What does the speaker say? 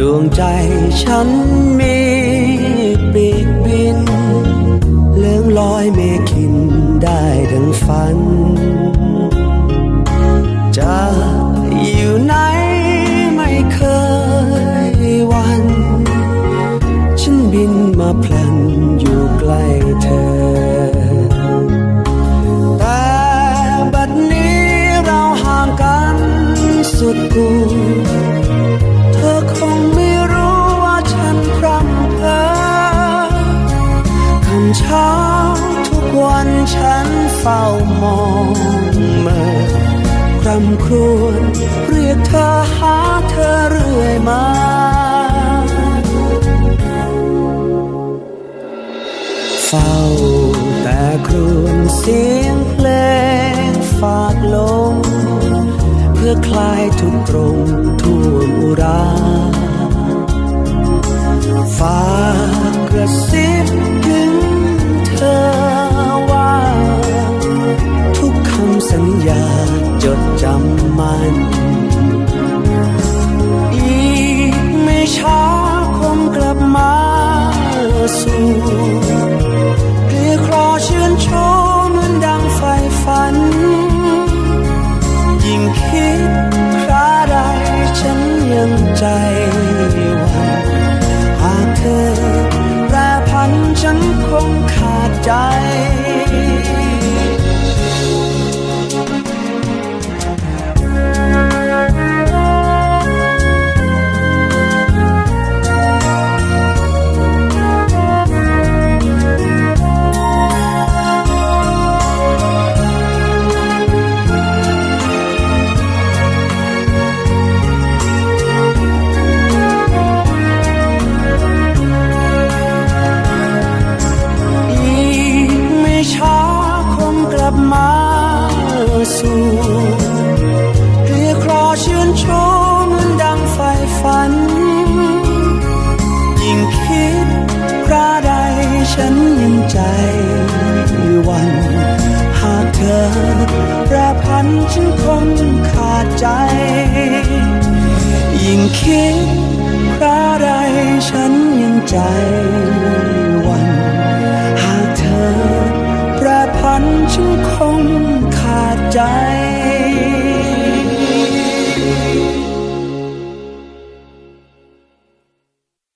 ดวงใจฉันมีปีกบิน เลื่องลอยเมฆินได้ดังฝัน จะอยู่ไหนไม่เคยวัน ฉันบินมาพลันอยู่ใกล้เธอ เช้าทุกวันฉันเฝ้ามองเมื่อคร่ำครวญเรียกเธอหาเธอเรื่อยมาเฝ้าแต่ครวญเสียงเพลงฝากลมเพื่อคลายทุกตรงทั่วอุราฝาก อีกไม่ช้าคงกลับมาสู่เรียกรอเชื่นชมเหมือนดังไฟฝัน ยิ่งคิดคราใดฉันยังใจ สู่เรียกรอชื่นชมเหมือนดังไฟฝัน ยิ่งคิดคราใดฉันยังใจวัน หากเธอแปรพันฉันคงขาดใจ ยิ่งคิดคราใดฉันยังใจ